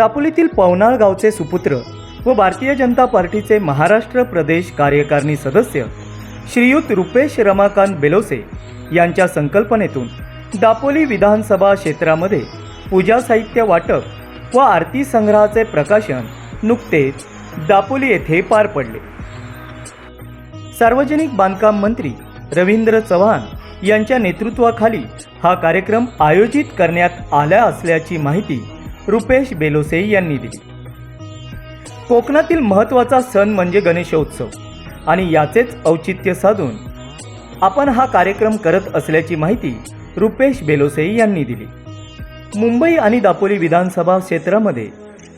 दापोलीतील पवनाळ गावचे सुपुत्र व भारतीय जनता पार्टीचे महाराष्ट्र प्रदेश कार्यकारिणी सदस्य श्रीयुत रुपेश रमाकांत बेलोसे यांच्या संकल्पनेतून दापोली विधानसभा क्षेत्रामध्ये पूजा साहित्य वाटप व आरती संग्रहाचे प्रकाशन नुकतेच दापोली येथे पार पडले. सार्वजनिक बांधकाम मंत्री रवींद्र चव्हाण यांच्या नेतृत्वाखाली हा कार्यक्रम आयोजित करण्यात आला असल्याची माहिती रुपेश बेलोसे यांनी दिली. कोकणातील महत्त्वाचा सण म्हणजे गणेशोत्सव आणि याचेच औचित्य साधून आपण हा कार्यक्रम करत असल्याची माहिती रुपेश बेलोसे यांनी दिली. मुंबई आणि दापोली विधानसभा क्षेत्रामध्ये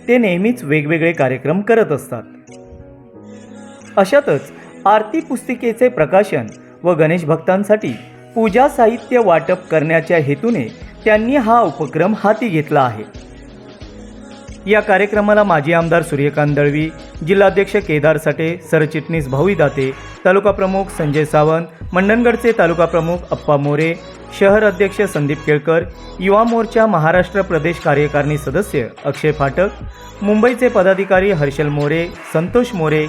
ते नेहमीच वेगवेगळे कार्यक्रम करत असतात. अशातच आरती पुस्तिकेचे प्रकाशन व गणेश भक्तांसाठी पूजा साहित्य वाटप करण्याच्या हेतूने त्यांनी हा उपक्रम हाती घेतला आहे. या कार्यक्रमाला माजी आमदार सूर्यकांत दळवी जिल्हाध्यक्ष केदार साठे सरचिटणीस भाऊई दाते तालुका प्रमुख संजय सावंत मंडणगडचे तालुका प्रमुख अप्पा मोरे शहर अध्यक्ष संदीप केळकर युवा मोर्चा महाराष्ट्र प्रदेश कार्यकारिणी सदस्य अक्षय फाटक मुंबईचे पदाधिकारी हर्षल मोरे संतोष मोरे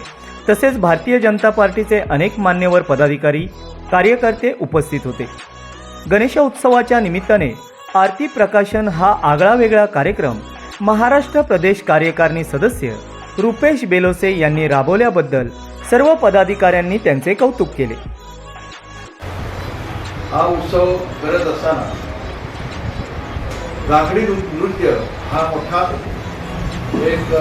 तसेच भारतीय जनता पार्टीचे अनेक मान्यवर पदाधिकारी कार्यकर्ते उपस्थित होते. गणेशोत्सवाच्या निमित्ताने आरती प्रकाशन हा आगळा वेगळा कार्यक्रम महाराष्ट्र प्रदेश कार्यकारिणी सदस्य रुपेश बेलोसे यांनी राबवल्याबद्दल सर्व पदाधिकाऱ्यांनी त्यांचे कौतुक केले. हा उत्सव करत असताना गागडी नृत्य हा मोठा एक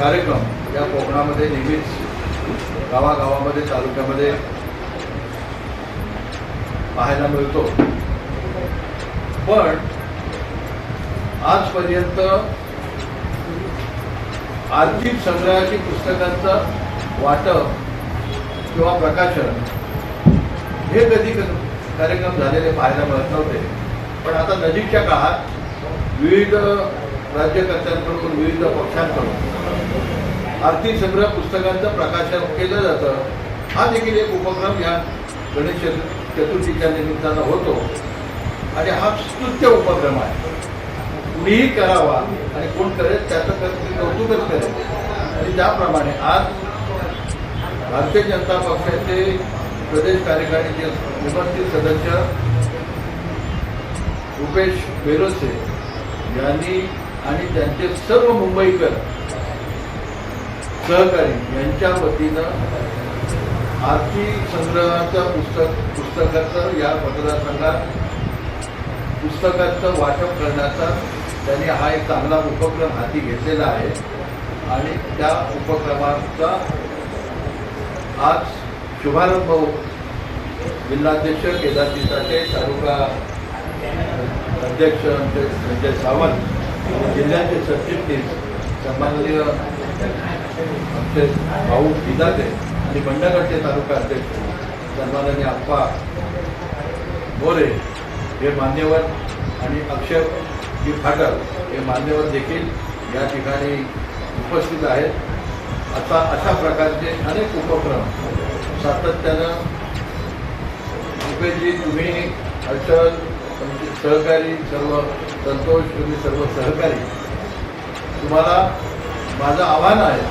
कार्यक्रम या कोकणामध्ये नेहमीच गावागावामध्ये तालुक्यामध्ये पाहायला मिळतो. पण आजपर्यंत आर्थिक संग्रहाची पुस्तकांचं वाटप किंवा प्रकाशन हे कधी कार्यक्रम झालेले पाहायला मिळत नव्हते. पण आता नजीकच्या काळात विविध राज्यकर्त्यांकडून विविध पक्षांकडून आर्थिक संग्रह पुस्तकांचं प्रकाशन केलं जातं. हा देखील एक उपक्रम या गणेश चतु- चतुर्थीच्या निमित्तानं होतो. आणि हा स्तुत्य उपक्रम आहे. कुणीही करावा आणि कोण करेल त्याचं कधी कौतुकच करेल. आणि त्याप्रमाणे आज भारतीय जनता पक्षाचे प्रदेश कार्यकारिणीचे उपस्थित सदस्य रुपेश बेरोसे यांनी आणि त्यांचे सर्व मुंबईकर सहकारी यांच्या वतीनं आर्थिक संग्रहाचं पुस्तक पुस्तकाचं या मतदारसंघात पुस्तकाचं वाटप करण्याचा त्यांनी हा एक चांगला उपक्रम हाती घेतलेला आहे. आणि त्या उपक्रमाचा आज शुभारंभ जिल्हाध्यक्ष केदारजी साठे तालुका अध्यक्ष संजय सावंत जिल्ह्याचे सरचिटणीस सन्माननीय आमचे भाऊ विदाते आणि बंडगडचे तालुका अध्यक्ष सन्माननीय अप्पा मोरे हे मान्यवर आणि अक्षय जी फाटक हे मान्यवर देखील या ठिकाणी उपस्थित आहेत. आता अशा प्रकारचे अनेक उपक्रम सातत्यानं रुपेशजी तुम्ही अटल तुमचे सहकारी सर्व संतोष तुम्ही सर्व सहकारी तुम्हाला माझं आव्हान आहे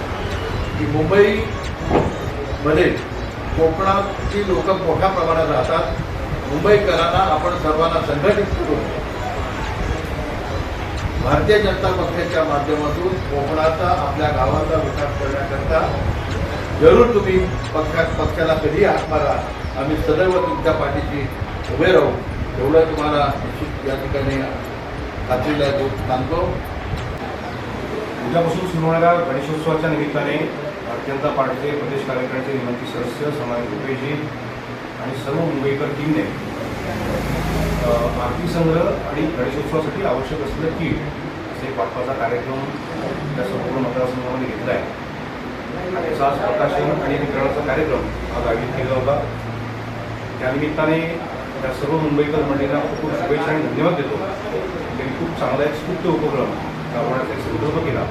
की मुंबईमध्ये कोकणातली लोक मोठ्या प्रमाणात राहतात. मुंबईकरांना आपण सर्वांना संघटित करून भारतीय जनता पक्षाच्या माध्यमातून कोकणाचा आपल्या गावाचा विकास करण्याकरता जरूर तुम्ही पक्षा पक्षाला कधी हात मारा. आम्ही सदैव तुमच्या पाठीशी उभे राहू. एवढं तुम्हाला निश्चित या ठिकाणी खात्रीला देऊ सांगतो. उद्यापासून सुरू होणाऱ्या गणेशोत्सवाच्या निमित्ताने भारतीय जनता पार्टीचे प्रदेश कार्यकारिणीचे निमंत्रित सदस्य समाज रुपेशजी आणि सर्व मुंबईकर टीमने अ, संग्रह आणि गणेशोत्सवासाठी आवश्यक असलेलं किट असे एक वाटपाचा कार्यक्रम त्या संपूर्ण मतदारसंघामध्ये घेतला आहे. आणि आज प्रकाशन आणि वितरणाचा कार्यक्रम आज आयोजित केला होता. त्यानिमित्ताने त्या सर्व मुंबईकर मंडळींना खूप खूप शुभेच्छा आणि धन्यवाद देतो. त्यांनी खूप चांगला एक स्तुत्य उपक्रम राबवण्याचा एक संकल्प केला.